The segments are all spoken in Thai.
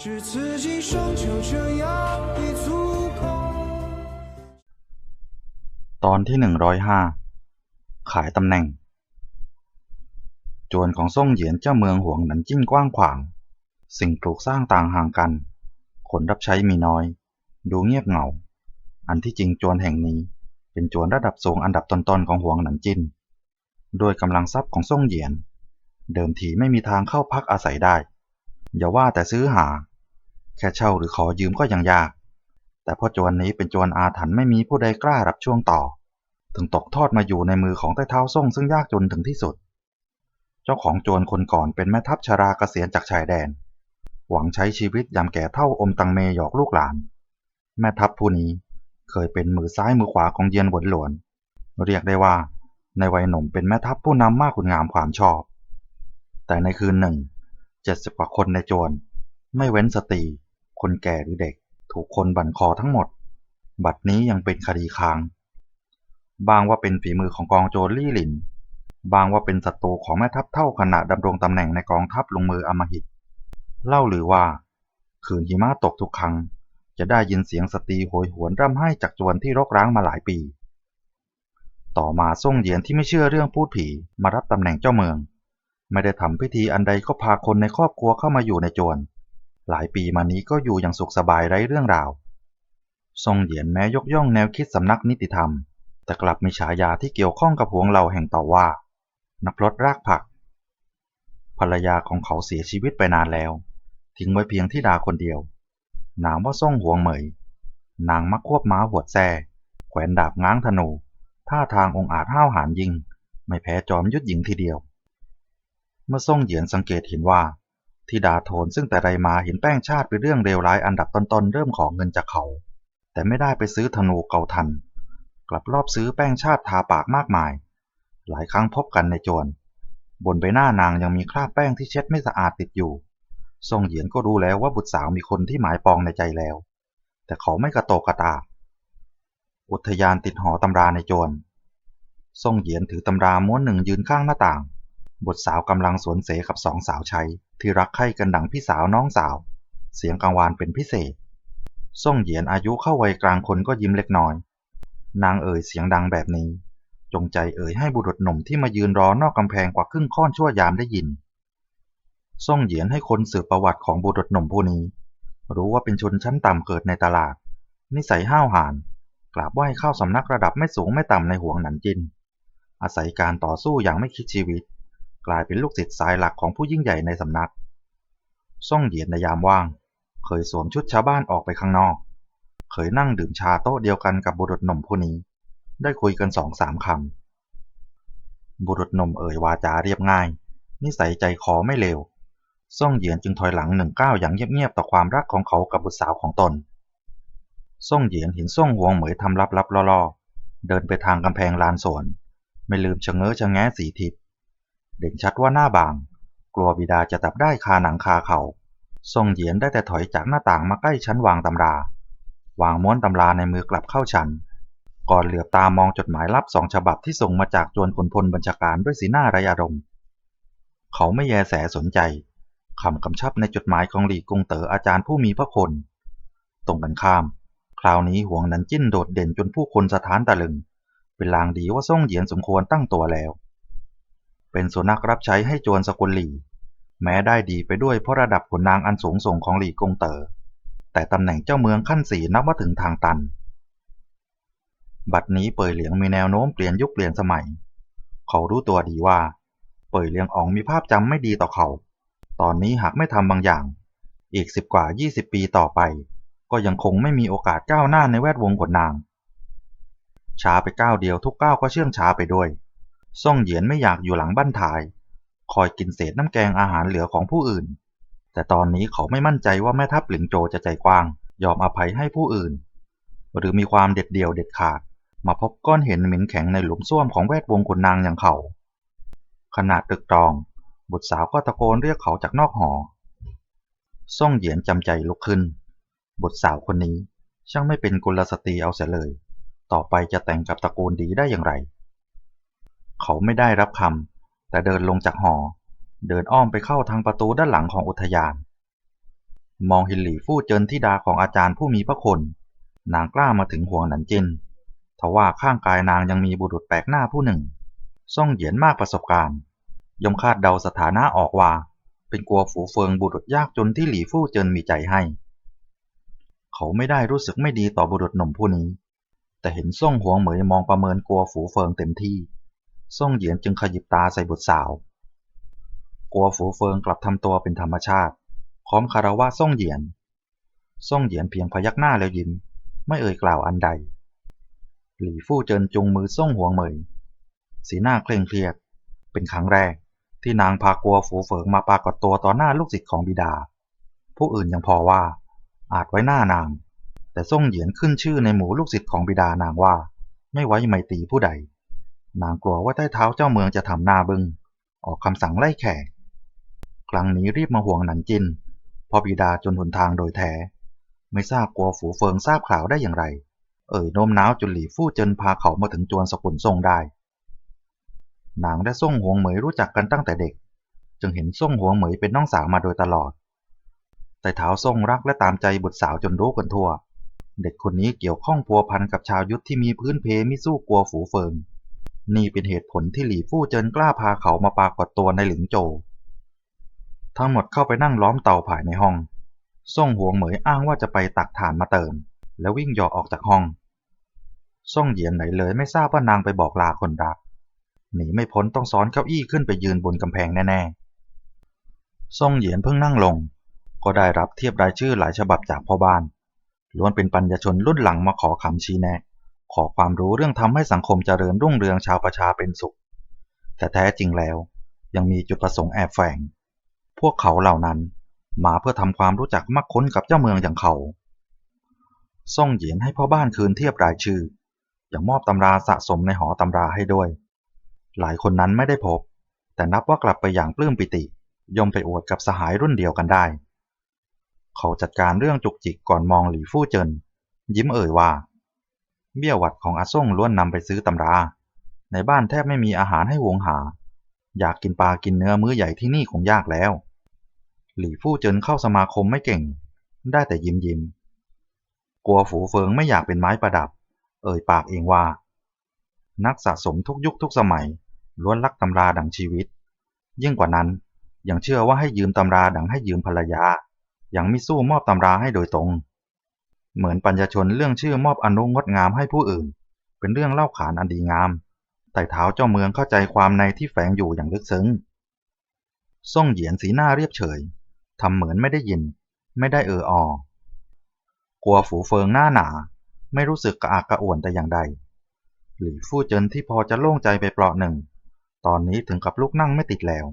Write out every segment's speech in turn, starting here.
只刺激双就这样一足够。 ตอนที่หนึ่งร้อยห้าขายตำแหน่ง จวนของซ่งเหยียนเจ้าเมืองหวงหนันจิ้นกว้างขวาง สิ่งปลูกสร้างต่างห่างกัน คนรับใช้มีน้อย ดูเงียบเหงา อันที่จริงจวนแห่งนี้ เป็นจวนระดับสูงอันดับต้นๆของหวงหนันจิ้น ด้วยกำลังทรัพย์ของซ่งเหยียน เดิมทีไม่มีทางเข้าพักอาศัยได้ อย่าว่าแต่ซื้อหา แค่เช่าหรือขอยืมก็ยังยาก แต่พ่อจวนนี้เป็นจวนอาถรรพ์ไม่มีผู้ใดกล้ารับช่วงต่อ ถึงตกทอดมาอยู่ในมือของใต้เท้าส่งซึ่งยากจนถึงที่สุด เจ้าของโจรคนก่อนเป็นแม่ทัพชราเกษียณจากชายแดน หวังใช้ชีวิตยามแก่เท่าอมตังเมหยอกลูกหลาน แม่ทัพผู้นี้เคยเป็นมือซ้ายมือขวาของเยียนหวนหลวน เรียกได้ว่า ในวัยหนุ่มเป็นแม่ทัพผู้นำมากคุณงามความชอบ แต่ในคืนหนึ่งเจ็ดสิบกว่าคนในโจร ไม่เว้นสตรี คนแก่หรือเด็ก ถูกคนบั่นคอทั้งหมด บัดนี้ยังเป็นคดีค้าง บางว่าเป็นฝีมือของกองโจรลี่หลิน บางว่าเป็นศัตรูของแม่ทัพเท่าขณะดำรงตำแหน่งในกองทัพลงมืออำมหิต เล่าหรือว่า คืนหิมะตกทุกครั้ง จะได้ยินเสียงสตรีโหยหวนร่ำไห้จากจวนที่รกร้างมาหลายปี ต่อมาซ่งเหยียนที่ไม่เชื่อเรื่องพูดผีมารับตำแหน่งเจ้าเมือง ไม่ได้ทำพิธีอันใดก็พาคนในครอบครัวเข้ามาอยู่ในจวน หลายปีมานี้ก็อยู่อย่างสุขสบายไร้เรื่องราว ทรงเหยียนแม้ยกย่องแนวคิดสำนักนิติธรรม แต่กลับมีฉายาที่เกี่ยวข้องกับห่วงเหล่าแห่งต่อว่า นักพลดรากผัก ภรรยาของเขาเสียชีวิตไปนานแล้ว ทิ้งไว้เพียงที่ดาคนเดียว นามว่าส่งหวงเหมย นางมักควบม้าหวดแซ่แขวนดาบง้างธนู ท่าทางองอาจห้าวหาญยิง ไม่แพ้จอมยุทธหญิงทีเดียว เมื่อส่งเหยียนสังเกตเห็นว่า ที่ดาโทนซึ่งแต่ใดมาเห็นแป้งชาติเป็นเรื่องเลวร้ายอันดับต้นๆเริ่มขอเงินจากเขา แต่ไม่ได้ไปซื้อธนูเก่าทัน กลับรอบซื้อแป้งชาติทาปากมากมาย หลายครั้งพบกันในโจรบนใบหน้านางยังมีคราบแป้งที่เช็ดไม่สะอาดติดอยู่ทรงเหยียนก็รู้แล้วว่าบุตรสาวมีคนที่หมายปองในใจแล้ว แต่เขาไม่กระโตกกระตา อุทยานติดหอตำราในโจรทรงเหยียนถือตำราม้วนหนึ่งยืนข้างหน้าต่าง บุตรสาวกำลังสวนเสกับสองสาวใช้ ที่รักใคร่กันดังพี่สาวน้องสาว เสียงกังวานเป็นพิเศษ ส่งเหยียนอายุเข้าวัยกลางคนก็ยิ้มเล็กน้อย นางเอ่ยเสียงดังแบบนี้ จงใจเอ่ยให้บุรุษหนุ่มที่มายืนรอนอกกำแพงกว่าครึ่งค่อนชั่วยามได้ยิน ส่งเหยียนให้คนสืบประวัติของบุรุษหนุ่มผู้นี้ รู้ว่าเป็นชนชั้นต่ำเกิดในตลาด นิสัยห้าวหาญกราบไหว้เข้าสำนักระดับไม่สูงไม่ต่ำในห่วงหนันจิน อาศัยการต่อสู้อย่างไม่คิดชีวิต กลายเป็นลูกศิษย์สายหลักของผู้ยิ่งใหญ่ในสำนัก ซ่องเหยียนในยามว่าง เคยสวมชุดชาวบ้านออกไปข้างนอก เคยนั่งดื่มชาโต๊ะเดียวกันกับบุรุษหนุ่มผู้นี้ ได้คุยกันสองสามคำ บุรุษหนุ่มเอ่ยวาจาเรียบง่าย นิสัยใจคอไม่เลว ซ่องเหยียนจึงถอยหลังหนึ่งก้าวอย่างเงียบๆต่อความรักของเขากับบุตรสาวของตน ซ่องเหยียนเห็นซ่องหวงเหมยทำลับๆล่อๆ เดินไปทางกำแพงลานสวน ไม่ลืมชะเง้อชะแง้สีทิศ เด่นชัดว่าหน้าบาง กลัวบิดาจะจับได้คาหนังคาเขาทรงเหยียนได้แต่ถอยจากหน้าต่างมาใกล้ชั้นวางตำรา วางม้วนตำราในมือกลับเข้าชั้น ก่อนเหลือบตามองจดหมายลับสองฉบับที่ส่งมาจากจวนคนพลบัญชาการด้วยสีหน้าไรอารมณ์ เขาไม่แยแสสนใจคำกำชับในจดหมายของหลีกงเต๋ออาจารย์ผู้มีพระคุณตรงกันข้าม คราวนี้ห่วงนันจิ้นโดดเด่นจนผู้คนสถานตะลึง เป็นลางดีว่าส่งเหยียนสมควรตั้งตัวแล้ว เป็นสุนัขรับใช้ให้โจรสกุลหลี่แม้ได้ดีไปด้วยเพราะระดับขุนนางอันสูงส่งของหลี่กงเตอ๋อแต่ตำแหน่งเจ้าเมืองขั้นสี่นับว่าถึงทางตัน บัดนี้เป่ยเหลียงมีแนวโน้มเปลี่ยนยุคเปลี่ยนสมัย เขารู้ตัวดีว่า เป่ยเหลียงอ๋องมีภาพจำไม่ดีต่อเขา ตอนนี้หากไม่ทำบางอย่าง อีกสิบกว่ายี่สิบปีต่อไป ก็ยังคงไม่มีโอกาสก้าวหน้าในแวดวงขุนนางช้าไปก้าวเดียวทุกก้าวก็เชื่องช้าไปด้วย ซ่องเหยียนไม่อยากอยู่หลังบ้านถ่าย คอยกินเศษน้ำแกงอาหารเหลือของผู้อื่น แต่ตอนนี้เขาไม่มั่นใจว่าแม่ทัพหลิงโจจะใจกว้าง ยอมอภัยให้ผู้อื่น หรือมีความเด็ดเดี่ยวเด็ดขาด มาพบก้อนเห็นเหม็นแข็งในหลุมส้วมของแวดวงขุนนางอย่างเขาขนาดตึกตรอง บุตรสาวก็ตะโกนเรียกเขาจากนอกหอ ซ่องเหยียนจำใจลุกขึ้น บุตรสาวคนนี้ช่างไม่เป็นกุลสตรีเอาเสียเลย ต่อไปจะแต่งกับตระกูลดีได้อย่างไร เขาไม่ได้รับคำแต่เดินลงจากหอ เดินอ้อมไปเข้าทางประตูด้านหลังของอุทยาน มองเห็นหลี่ฟู่เจินที่ดาของอาจารย์ผู้มีพระคุณนางกล้ามาถึงห่วงหนันจินทว่าข้างกายนางยังมีบุรุษแปลกหน้าผู้หนึ่ง ซ่องเหยียนมากประสบการณ์ย่อมคาดเดาสถานะออกว่า เป็นกลัวฝูเฟิงบุรุษยากจนที่หลี่ฟู่เจินมีใจให้ เขาไม่ได้รู้สึกไม่ดีต่อบุรุษหนุ่มผู้นี้ แต่เห็นซ่งหวงเหมยมองประเมินกลัวฝูเฟิงเต็มที่ ซ่งเหยียนจึงขยิบตาใส่บุตรสาว กลัวฝูเฟิงกลับทำตัวเป็นธรรมชาติพร้อมคารวะซ่งเหยียน ซ่งเหยียนเพียงพยักหน้าแล้วยิ้ม ไม่เอ่ยกล่าวอันใด หลี่ฟู่เจินจุงมือซ่งหวงเหมย สีหน้าเคร่งเครียด เป็นครั้งแรกที่นางพากลัวฝูเฟิงมาปรากฏตัวต่อหน้าลูกศิษย์ของบิดา ผู้อื่นยังพอว่า อาจไว้หน้านาง แต่ซ่งเหยียนขึ้นชื่อในหมู่ลูกศิษย์ของบิดานางว่า ไม่ไว้ไมตีผู้ใด นางกลัวว่าใต้เท้าเจ้าเมืองจะทำหน้าบึง้งออกคำสั่งไล่แขก ครั้งนี้รีบมาห่วงหนันจินพอบิดาจนหนทางโดยแท้ ไม่ทราบกลัวฝูเฟิงทราบข่าวได้อย่างไร เอ่ยโน้มน้าวจนหลี่ฟู่เจินพาเขามาถึงจวนสกุลทรงได้ นางและซ่งหวงเหมยรู้จักกันตั้งแต่เด็ก จึงเห็นซ่งหวงเหมยเป็นน้องสาวมาโดยตลอด แต่เท้าซ่งรักและตามใจบุตรสาวจนรู้กันทั่ว เด็กคนนี้เกี่ยวข้องพัวพันกับชาวยุทธที่มีพื้นเพมิสู้กลัวฝูเฟิง นี่เป็นเหตุผลที่หลี่ฟู่เจินกล้าพาเขามาปรากฏตัวในหลิงโจ ทั้งหมดเข้าไปนั่งล้อมเตาภายในห้อง ซ่งหวงเหมยอ้างว่าจะไปตักถ่านมาเติม แล้ววิ่งยอออกจากห้อง ซ่งเหยียนไหนเลยไม่ทราบว่านางไปบอกลาคนรัก หนีไม่พ้นต้องซ้อนเก้าอี้ขึ้นไปยืนบนกำแพงแน่ๆ ซ่งเหยียนเพิ่งนั่งลง ก็ได้รับเทียบรายชื่อหลายฉบับจากพ่อบ้าน ล้วนเป็นปัญญาชนรุ่นหลังมาขอคำชี้แนะ ขอความรู้เรื่องทำให้สังคมเจริญรุ่งเรืองชาวประชาเป็นสุข แต่แท้จริงแล้วยังมีจุดประสงค์แอบแฝง พวกเขาเหล่านั้นมาเพื่อทำความรู้จักมักค้นกับเจ้าเมืองอย่างเขาซ่งเหยียนให้พ่อบ้านคืนเทียบรายชื่อ อย่างมอบตำราสะสมในหอตำราให้ด้วย หลายคนนั้นไม่ได้พบ แต่นับว่ากลับไปอย่างปลื้มปิติ ยมไปอวดกับสหายรุ่นเดียวกันได้ เขาจัดการเรื่องจุกจิกก่อนมองหลี่ฟู่เจินยิ้มเอ่ยว่า เบี้ยหวัดของอาซ่งล้วนนำไปซื้อตำรา ในบ้านแทบไม่มีอาหารให้หวงหา อยากกินปลากินเนื้อมื้อใหญ่ที่นี่คงยากแล้ว หลี่ฟู่เจินเข้าสมาคมไม่เก่ง ได้แต่ยิ้มยิ้มกลัวฝูเฟิงไม่อยากเป็นไม้ประดับ เอ่ยปากเองว่า นักสะสมทุกยุคทุกสมัย ล้วนรักตำราดังชีวิต ยิ่งกว่านั้นยังเชื่อว่าให้ยืมตำราดังให้ยืมภรรยายังมิสู้มอบตำราให้โดยตรง เหมือนปัญญชนเรื่องชื่อมอบอนุงดงามให้ผู้อื่น เป็นเรื่องเล่าขานอันดีงามแต่เท้าเจ้าเมืองเข้าใจความในที่แฝงอยู่อย่างลึกซึ้งซ่งเหยียนสีหน้าเรียบเฉยทำเหมือนไม่ได้ยิน ไม่ได้เอออกลัวฝูเฟิงหน้าหนา ไม่รู้สึกกระอักกระอ่วนแต่อย่างใด หลี่ฟู่เจินที่พอจะโล่งใจไปเปลาะหนึ่ง ตอนนี้ถึงกับลุกนั่งไม่ติดแล้ว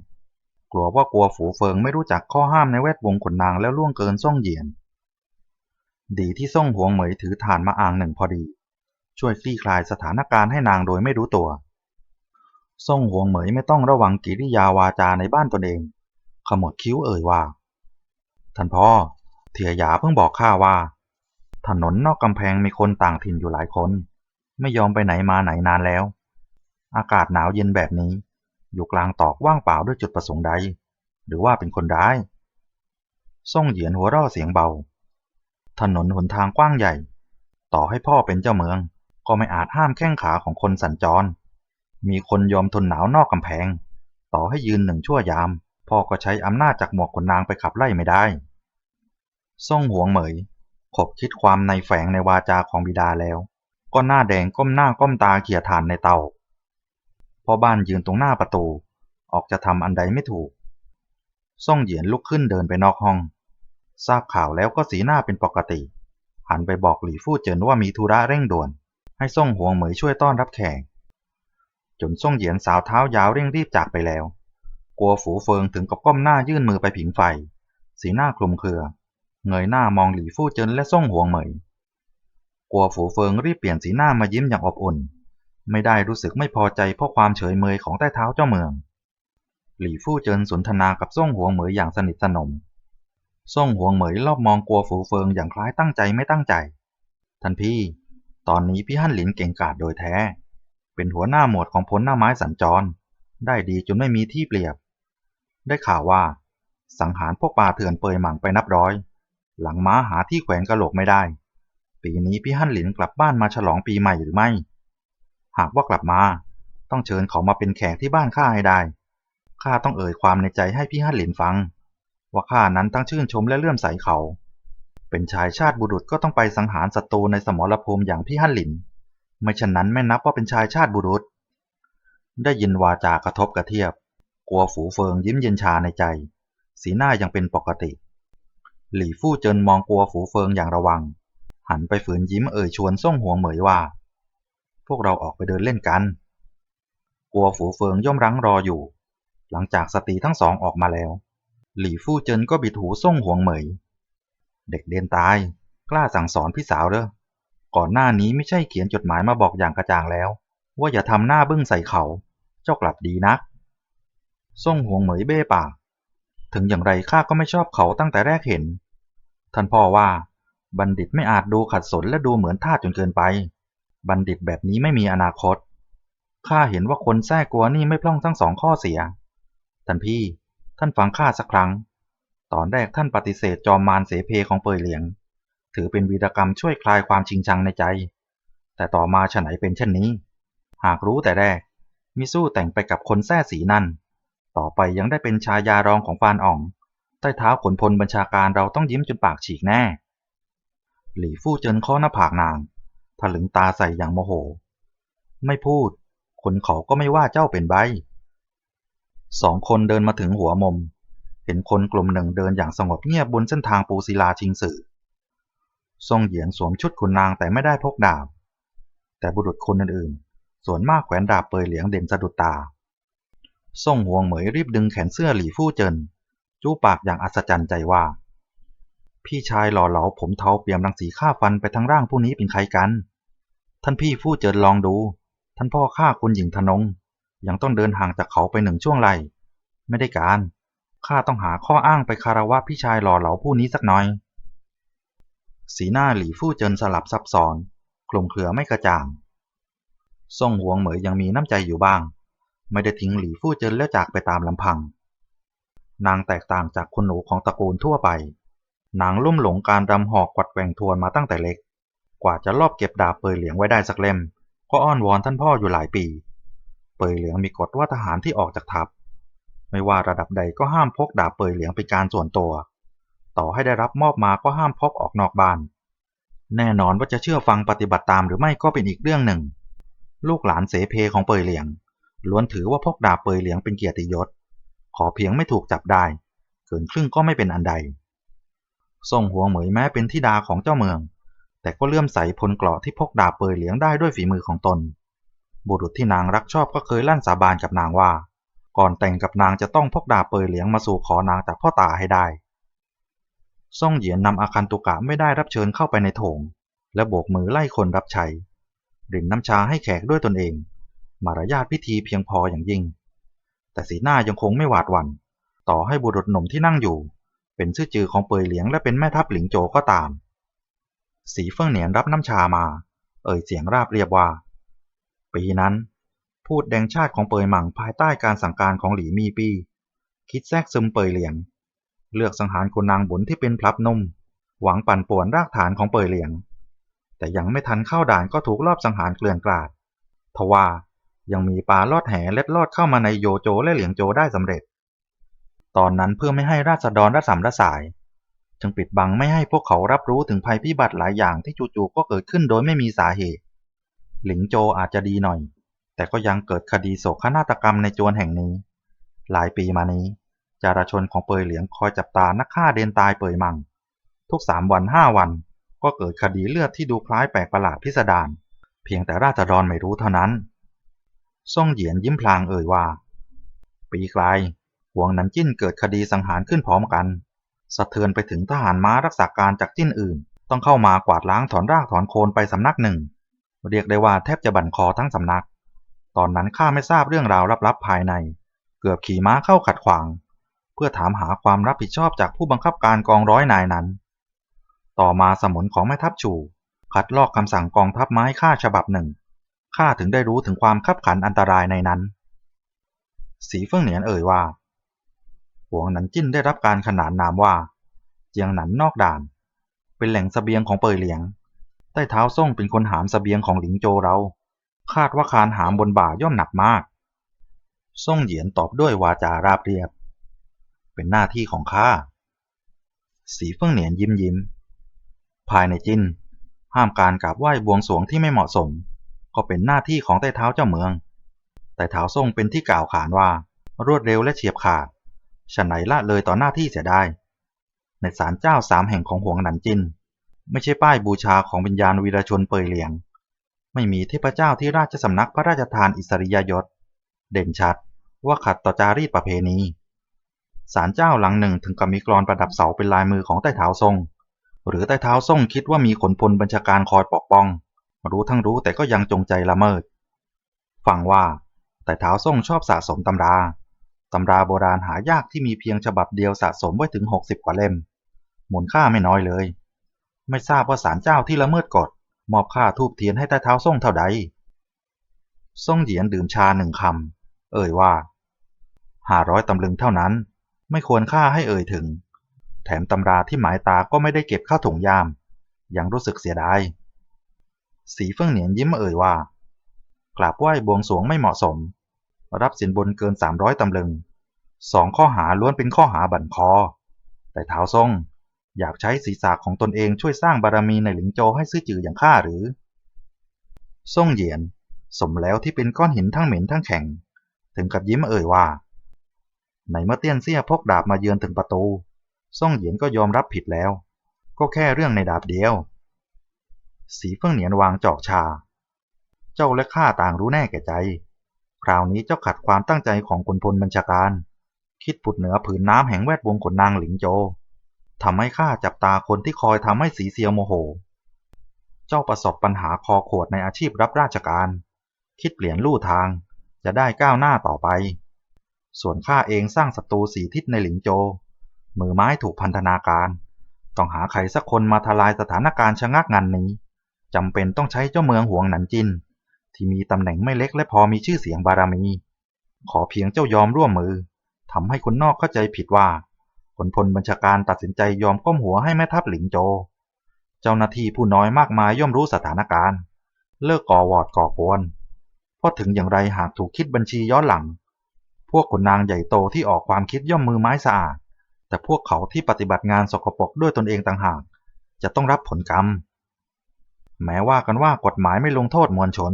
กลัวว่ากลัวฝูเฟิงไม่รู้จักข้อห้ามในแวดวงขนนางแล้วล่วงเกินซ่งเหยียน ดีที่ซ่งหวงเหมยถือฐานมาอ่างหนึ่งพอดี ช่วยคลี่คลายสถานการณ์ให้นางโดยไม่รู้ตัวซ่งหวงเหมยไม่ต้องระวังกิริยาวาจาในบ้านตนเอง ขมวดคิ้วเอ่ยว่า ท่านพ่อ เถียหยาเพิ่งบอกข้าว่า ถนนนอกกำแพงมีคนต่างถิ่นอยู่หลายคน ไม่ยอมไปไหนมาไหนนานแล้ว อากาศหนาวเย็นแบบนี้ อยู่กลางตอกว่างเปล่าด้วยจุดประสงค์ใด หรือว่าเป็นคนร้ายซ่งเหยียนหัวราะเสียงเบา ถนนหนทางกว้างใหญ่ ต่อให้พ่อเป็นเจ้าเมือง ก็ไม่อาจห้ามแข้งขาของคนสัญจร มีคนยอมทนหนาวนอกกำแพง ต่อให้ยืนหนึ่งชั่วยาม พ่อก็ใช้อำนาจจากหมวกขนนางไปขับไล่ไม่ได้ซ่งหวงเหมย ขบคิดความในแฝงในวาจาของบิดาแล้ว ก็หน้าแดงก้มหน้าก้มตาเขี่ยฐานในเตาพ่อบ้านยืนตรงหน้าประตู ออกจะทำอันใดไม่ถูกซ่งเหยียนลุกขึ้นเดินไปนอกห้อง ทราบข่าวแล้วก็สีหน้าเป็นปกติ หันไปบอกหลี่ฟู่เจินว่ามีธุระเร่งด่วน ให้ซ่งหวงเหมยช่วยต้อนรับแขก จนซ่งเหยียนสาวเท้ายาวเร่งรีบจากไปแล้ว กลัวฝูเฟิงถึงกับก้มหน้ายื่นมือไปผิงไฟ สีหน้าคลุมเครือ เงยหน้ามองหลี่ฟู่เจินและซ่งหวงเหมย กลัวฝูเฟิงรีบเปลี่ยนสีหน้ามายิ้มอย่างอบอุ่น ไม่ได้รู้สึกไม่พอใจเพราะความเฉยเมยของใต้เท้าเจ้าเมือง หลี่ฟู่เจินสนทนากับซ่งหวงเหมยอย่างสนิทสนม ซ่งหวงเหมยรอบมองกลัวฝูเฟิงอย่างคล้ายตั้งใจไม่ตั้งใจ ท่านพี่ ตอนนี้พี่ฮั่นหลินเก่งกาจโดยแท้ เป็นหัวหน้าหมวดของพลหน้าไม้สัญจร ได้ดีจนไม่มีที่เปรียบ ได้ข่าวว่า สังหารพวกป่าเถื่อนเปยหมั่งไปนับร้อย หลังม้าหาที่แขวนกระโหลกไม่ได้ ปีนี้พี่ฮั่นหลินกลับบ้านมาฉลองปีใหม่หรือไม่ หากว่ากลับมา ต้องเชิญเขามาเป็นแขกที่บ้านข้าให้ได้ข้าต้องเอ่ยความในใจให้พี่ฮั่นหลินฟัง ว่าข้านั้นตั้งชื่นชมและเลื่อมใสเขา เป็นชายชาติบุรุษก็ต้องไปสังหารศัตรูในสมรภูมิอย่างพี่ฮั่นหลิน ไม่ฉะนั้นไม่นับว่าเป็นชายชาติบุรุษ ได้ยินวาจากระทบกระเทียบ กลัวฝูเฟิงยิ้มเย็นชาในใจ สีหน้ายังเป็นปกติ หลี่ฟู่เจินมองกลัวฝูเฟิงอย่างระวัง หันไปฝืนยิ้มเอ่ยชวนส่งหัวเหมยว่า พวกเราออกไปเดินเล่นกัน กลัวฝูเฟิงย่อมรั้งรออยู่ หลังจากสตรีทั้งสองออกมาแล้ว หลี่ฟู่เจินก็บิดหูส่งหัวงเหมย เด็กเดินตาย กล้าสั่งสอนพี่สาวเด้อก่อนหน้านี้ไม่ใช่เขียนจดหมายมาบอกอย่างกระจ่างแล้ว ว่าอย่าทำหน้าบึ้งใส่เขา เจ้ากลับดีนักส่งห่วงเหมยเบ้ปากถึงอย่างไรข้าก็ไม่ชอบเขาตั้งแต่แรกเห็น ท่านพ่อว่าบัณฑิตไม่อาจดูขัดสนและดูเหมือนทาจนเกินไป บัณฑิตแบบนี้ไม่มีอนาคต ข้าเห็นว่าคนแท้กลัวนี่ไม่พล่องทั้งสองข้อเสีย ท่านพี่ ท่านฟังข้าสักครั้ง ตอนแรกท่านปฏิเสธจอมมารเสเพของเปยเหลียง ถือเป็นวีรกรรมช่วยคลายความชิงชังในใจ แต่ต่อมาฉะไหนเป็นเช่นนี้ หากรู้แต่แรก มิสู้แต่งไปกับคนแท้สีนั่น ต่อไปยังได้เป็นชายารองของฟานอ่อง ใต้เท้าขนพลบัญชาการเราต้องยิ้มจนปากฉีกแน่ หลี่ฟู่เจินข้อหน้าผากนางถลึงตาใส่อย่างโมโห ไม่พูด คนเขาก็ไม่ว่าเจ้าเป็นใบ สองคนเดินมาถึงหัวมุม เห็นคนกลุ่มหนึ่งเดินอย่างสงบเงียบบนเส้นทางปูศิลาชิงสื่อทรงเหยียนสวมชุดขุนนางแต่ไม่ได้พกดาบ แต่บุรุษคนอื่นๆ ส่วนมากแขวนดาบเปยเหลียงเด่นสะดุดตาส่งห่วงเหมยรีบดึงแขนเสื้อหลี่ฟู่เจิน จู้ปากอย่างอัศจรรย์ใจว่า พี่ชายหล่อเหลาผมเทาเปี่ยมรังสีฆ่าฟันไปทั้งร่างผู้นี้เป็นใครกัน ท่านพี่ฟู่เจินลองดู ท่านพ่อฆ่าคุณหญิงทนง ยังต้องเดินห่างจากเขาไปหนึ่งช่วงไล่ไม่ได้การ ข้าต้องหาข้ออ้างไปคารวะพี่ชายหล่อเหลาผู้นี้สักหน่อย สีหน้าหลี่ฟู่เจินสลับซับซ้อนคลุมเครือไม่กระจ่างส่งหวงเหมยยังมีน้ำใจอยู่บ้าง ไม่ได้ทิ้งหลี่ฟู่เจินแล้วจากไปตามลำพัง นางแตกต่างจากคนหนูของตระกูลทั่วไปนางลุ่มหลงการรำหอกกวัดแกว่งทวนมาตั้งแต่เล็ก กว่าจะลอบเก็บดาบเปยเหลียงไว้ได้สักเล่ม ก็อ้อนวอนท่านพ่ออยู่หลายปี เปยเหลียงมีกฎว่าทหารที่ออกจากทัพ ไม่ว่าระดับใดก็ห้ามพกดาบเปยเหลียงเป็นการส่วนตัว ต่อให้ได้รับมอบมาก็ห้ามพกออกนอกบ้าน แน่นอนว่าจะเชื่อฟังปฏิบัติตามหรือไม่ก็เป็นอีกเรื่องหนึ่ง ลูกหลานเสเพของเปยเหลียง ล้วนถือว่าพกดาบเปยเหลียงเป็นเกียรติยศ ขอเพียงไม่ถูกจับได้ เกินครึ่งก็ไม่เป็นอันใดส่งหัวเหมยแม้เป็นทิดาของเจ้าเมือง แต่ก็เลื่อมใสพลเกราะที่พกดาบเปยเหลียงได้ด้วยฝีมือของตน บุรุษที่นางรักชอบก็เคยลั่นสาบานกับนางว่า ก่อนแต่งกับนางจะต้องพกดาบเปยเหลียงมาสู่ขอนางจากพ่อตาให้ได้ซ่งเหยียนนำอาคันตุกะไม่ได้รับเชิญเข้าไปในโถง และโบกมือไล่คนรับใช้รินน้ำชาให้แขกด้วยตนเอง มารยาทพิธีเพียงพออย่างยิ่ง แต่สีหน้ายังคงไม่หวาดหวัน่น ต่อให้บุรุษหนุ่มที่นั่งอยู่ เป็นชื่อจือของเปยเหลียงและเป็นแม่ทัพหลิงโจก็ตาม สีเฟิ่งเหนียนรับน้ำชามา เอ่ยเสียงราบเรียบว่า ปีนั้น พูดแดงชาติของเปยหมั่งภายใต้การสั่งการของหลีมีปีคิดแทรกซึมเปยเหลียง เลือกสังหารคนนางบุญที่เป็นพลับนุ่ม หวังปั่นป่วนรากฐานของเปยเหลียง แต่ยังไม่ทันเข้าด่านก็ถูกลอบสังหารเกลื่อนกลาด ทว่ายังมีปลาลอดแหเล็ดลอดเข้ามาในโยโจและเหลียงโจได้สำเร็จ ตอนนั้นเพื่อไม่ให้ราษฎรระสำระสาย จึงปิดบังไม่ให้พวกเขารับรู้ถึงภัยพิบัติหลายอย่างที่จู่ๆก็เกิดขึ้นโดยไม่มีสาเหตุ หลิงโจอาจจะดีหน่อย แต่ก็ยังเกิดคดีโศกนาฏกรรมในจวนแห่งนี้ หลายปีมานี้ จารชนของเปยเหลียงคอยจับตานักฆ่าเดนตายเปยมัง ทุกสามวันห้าวัน ก็เกิดคดีเลือดที่ดูคล้ายแปลกประหลาดพิสดารเพียงแต่ราษฎรไม่รู้เท่านั้นซ่งเหยียนยิ้มพลางเอ่ยว่า ปีกลายหวงนันจิ้นเกิดคดีสังหารขึ้นพร้อมกัน สะเทือนไปถึงทหารม้ารักษาการจากจิ้นอื่น ต้องเข้ามากวาดล้างถอนรากถอนโคนไปสำนักหนึ่ง เรียกได้ว่าแทบจะบั่นคอทั้งสำนัก ตอนนั้นข้าไม่ทราบเรื่องราวลับๆภายใน เกือบขี่ม้าเข้าขัดขวาง เพื่อถามหาความรับผิดชอบจากผู้บังคับการกองร้อยนายนั้น ต่อมาสมุนของแม่ทัพชูคัดลอกคำสั่งกองทัพไม้ข้าฉบับหนึ่งข้าถึงได้รู้ถึงความคับขันอันตรายในนั้น สีเฟิ่งเหนียนเอ่ยว่าหวงหนันจิ้นได้รับการขนานนามว่า เจียงหนันนอกด่าน เป็นแหล่งสเสบียงของเปยเหลียง ต้เท้าส่งเป็นคนหามเสบียงของหลิงโจเรา คาดว่าคานหามบนบ่าย่อมหนักมากส่งเหยียนตอบด้วยวาจาราบเรียบ เป็นหน้าที่ของข้า สีเฟิ่องเหนียนยิ้มยิ้ม ภายในจิน ห้ามการกราบไหว้บวงสรวงที่ไม่เหมาะสม ก็เป็นหน้าที่ของใต้เท้าเจ้าเมือง แต่เท้าส่งเป็นที่กล่าวขานว่า รวดเร็วและเฉียบขาดฉะไหนละเลยต่อหน้าที่เสียได้ ในศาลเจ้าสามแห่งของหวงหนันจิน ไม่ใช่ป้ายบูชาของวิญญาณวีรชนเปยเหลียง ไม่มีเทพเจ้าที่ราชสำนักพระราชทานอิสริยยศ เด่นชัดว่าขัดต่อจารีตประเพณีศาลเจ้าหลังหนึ่งถึงกับมีกรอนประดับเสาเป็นลายมือของใต้เท้าทรง หรือใต้เท้าทรงคิดว่ามีขนพลบัญชาการคอยปกป้อง รู้ทั้งรู้แต่ก็ยังจงใจละเมิด ฟังว่าแต่เท้าทรงชอบสะสมตำราตำราโบราณหายากที่มีเพียงฉบับเดียวสะสมไว้ถึง 60 กว่าเล่ม มูลค่าไม่น้อยเลย ไม่ทราบว่าศาลเจ้าที่ละเมิดกฎมอบค่าทูบเทียนให้ใต้เท้าทรงเท่าใดทรงเหยียนดื่มชาหนึ่งคำ เอ่ยว่าห้าร้อยตำลึงเท่านั้น ไม่ควรค่าให้เอ่ยถึง แถมตำราที่หมายตาก็ไม่ได้เก็บค่าถุงยาม ยังรู้สึกเสียดาย สีเฟิ่องเหนียนยิ้มเอ่ยว่ากราบไหว้บวงสรวงไม่เหมาะสม รับสินบนเกิน300ตำลึง สองข้อหาล้วนเป็นข้อหาบั่นคอ แต่เท้าทรง อยากใช้ศีรษะของตนเองช่วยสร้างบารมีในหลิงโจให้ซื่อจืออย่างข้าหรือ ซ่งเหยียน สมแล้วที่เป็นก้อนหินทั้งเหม็นทั้งแข็ง ถึงกับยิ้มเอ่ยว่า ในเมื่อเตี้ยนเสี้ยพกดาบมาเยือนถึงประตู ซ่งเหยียนก็ยอมรับผิดแล้ว ก็แค่เรื่องในดาบเดียว สีเฟิ่องเหนียนวางจอกชา เจ้าและข้าต่างรู้แน่แก่ใจ คราวนี้เจ้าขัดความตั้งใจของคนพลบัญชาการ คิดผุดเหนือผืนน้ำแห่งแวดวงขนนางหลิงโจ ทำให้ข้าจับตาคนที่คอยทำให้สีเซียวโมโห เจ้าประสบปัญหาคอขวดในอาชีพรับราชการ คิดเปลี่ยนลู่ทางจะได้ก้าวหน้าต่อไป ส่วนข้าเองสร้างศัตรูสีทิศในหลิงโจ มือไม้ถูกพันธนาการ ต้องหาใครสักคนมาทลายสถานการณ์ชะงักงันนี้จำเป็นต้องใช้เจ้าเมืองหวงหนันจิน ที่มีตำแหน่งไม่เล็กและพอมีชื่อเสียงบารมี ขอเพียงเจ้ายอมร่วมมือทำให้คนนอกเข้าใจผิดว่า ผลพลบัญชาการตัดสินใจยอมก้มหัวให้แม่ทัพหลิงโจ เจ้าหน้าที่ผู้น้อยมากมายย่อมรู้สถานการณ์ เลิกก่อวอดก่อปวนเพราะถึงอย่างไรหากถูกคิดบัญชีย้อนหลัง พวกคนนางใหญ่โตที่ออกความคิดย่อมมือไม้สะอาด แต่พวกเขาที่ปฏิบัติงานสกปรกด้วยตนเองต่างหาก จะต้องรับผลกรรม แม้ว่ากันว่ากฎหมายไม่ลงโทษมวลชน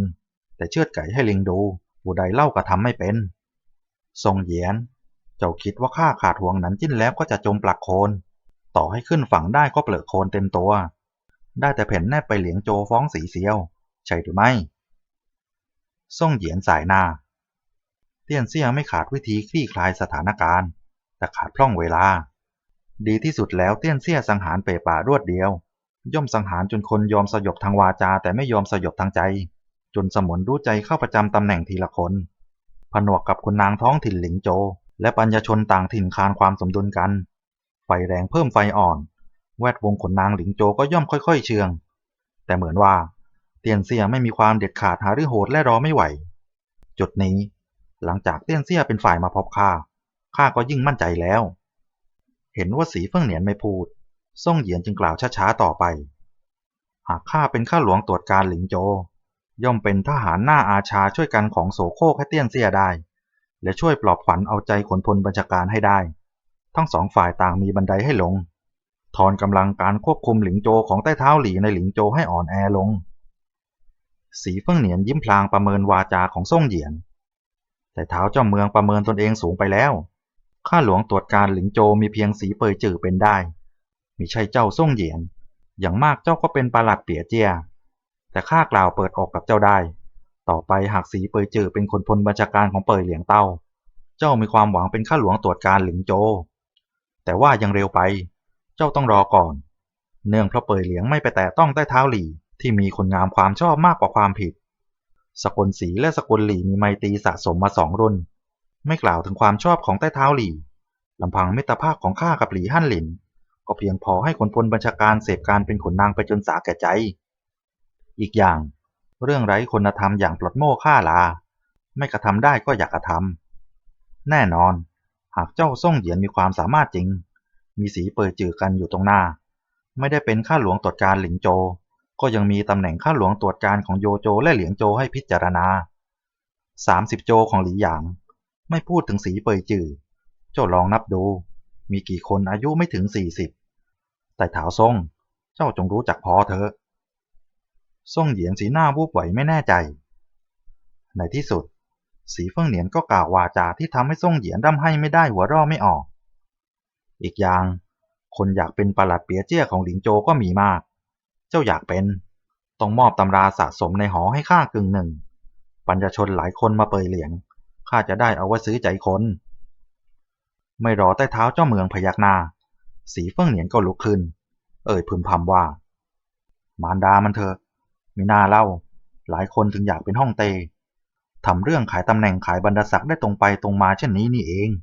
แต่เชือดไก่ให้ลิงดูผู้ใดเล่ากระทำไม่เป็นทรงเหยียน เจ้าคิดว่าข้าขาดห่วงนั้นจิ้นแล้วก็จะจมปลักโคน ต่อให้ขึ้นฝั่งได้ก็เปลือกโคนเต็มตัว ได้แต่เพ่นแนบไปเหลียงโจฟ้องสีเซียว ใช่หรือไม่ซ่งเหยียนสายหน้าเตี้ยนเสี่ยไม่ขาดวิธีคลี่คลายสถานการณ์ แต่ขาดพร่องเวลา ดีที่สุดแล้วเตี้ยนเสี่ยสังหารเปป่ารวดเดียว ย่อมสังหารจนคนยอมสยบทางวาจา แต่ไม่ยอมสยบทางใจ จนสมุนรู้ใจเข้าประจำตำแหน่งทีละคน ผนวกกับคุณนางท้องถิ่นหลิงโจ และปัญญาชนต่างถิ่นคานความสมดุลกัน ไฟแรงเพิ่มไฟอ่อน แวดวงขนนางหลิงโจก็ย่อมค่อยๆเชือง แต่เหมือนว่าเตียนเสี่ยไม่มีความเด็ดขาดหารือโหดและรอไม่ไหว จุดนี้หลังจากเตี้ยนเสี่ยเป็นฝ่ายมาพบข้า ข้าก็ยิ่งมั่นใจแล้ว เห็นว่าสีเฟิ่งเหนียนไม่พูด ซ่งเหยียนจึงกล่าวช้าๆต่อไป หากข้าเป็นข้าหลวงตรวจการหลิงโจ ย่อมเป็นทหารหน้าอาชาช่วยกันของโสโคกให้เตี้ยนเสียได้ และช่วยปลอบขวัญเอาใจขนพลบัญชาการให้ได้ ทั้งสองฝ่ายต่างมีบันไดให้ลง ทอนกำลังการควบคุมหลิงโจของใต้เท้าหลีในหลิงโจให้อ่อนแอลง สีเฟิ่องเหนียนยิ้มพลางประเมินวาจาของซ่งเหยียน แต่เท้าเจ้าเมืองประเมินตนเองสูงไปแล้ว ข้าหลวงตรวจการหลิงโจมีเพียงสีเปยจื่อเป็นได้มิใช่เจ้าซ่งเหยียน อย่างมากเจ้าก็เป็นประหลัดเปียเจีย แต่ข้ากล่าวเปิดออกกับเจ้าได้ ต่อไปหากสีเปยจือเป็นคนพลบัญชาการของเปยเหลียงเต้า เจ้ามีความหวังเป็นข้าหลวงตรวจการหลิงโจ แต่ว่ายังเร็วไป เจ้าต้องรอก่อน เนื่องเพราะเปยเหลียงไม่ไปแตะต้องใต้เท้าหลี่ที่มีคนงามความชอบมากกว่าความผิด สกุลสีและสกุลหลี่มีไมตรีสะสมมาสองรุ่น ไม่กล่าวถึงความชอบของใต้เท้าหลี่ลำพังมิตรภาพของข้ากับหลี่ฮั่นหลินก็เพียงพอให้คนพลบัญชาการเสพการเป็นขุนนางไปจนสาแก่ใจ อีกอย่าง เรื่องไร้คุณธรรมอย่างปลดโม่ฆ่าลา ไม่กระทำได้ก็อยากกระทำแน่นอน หากเจ้าส่งเหยียนมีความสามารถจริง มีสีเปิดจือกันอยู่ตรงหน้า ไม่ได้เป็นข้าหลวงตรวจการหลิงโจ ก็ยังมีตำแหน่งข้าหลวงตรวจการของโยโจและเหลียงโจให้พิจารณา 30 โจของหลีหยาง ไม่พูดถึงสีเปยจือเจ้าลองนับดู มีกี่คนอายุไม่ถึง 40แต่ถาวซ่งเจ้าจงรู้จักพอเถอะ ซ่งเหยียนสีหน้าวูบไหวไม่แน่ใจ ในที่สุด สีเฟิ่งเหนียนก็กล่าววาจาที่ทำให้ซ่งเหยียนร่ำไห้ไม่ได้หัวราะไม่ออก อีกอย่าง คนอยากเป็นประหลัดเปียเจี้ยของหลิงโจก็มีมาก เจ้าอยากเป็น ต้องมอบตำราสะสมในหอให้ข้ากึ่งหนึ่ง ปัญญชนหลายคนมาเปยเหลียง ข้าจะได้เอาไว้ซื้อใจคน ไม่รอใต้เท้าเจ้าเมืองพยักหน้า สีเฟิ่งเหนียนก็ลุกขึ้น เอ่ยพึมพำว่า มารดามันเถอะ มีน่าเล่า หลายคนถึงอยากเป็นห้องเต้ทำเรื่องขายตำแหน่งขายบรรดาศักดิ์ได้ตรงไปตรงมาเช่นนี้นี่เอง「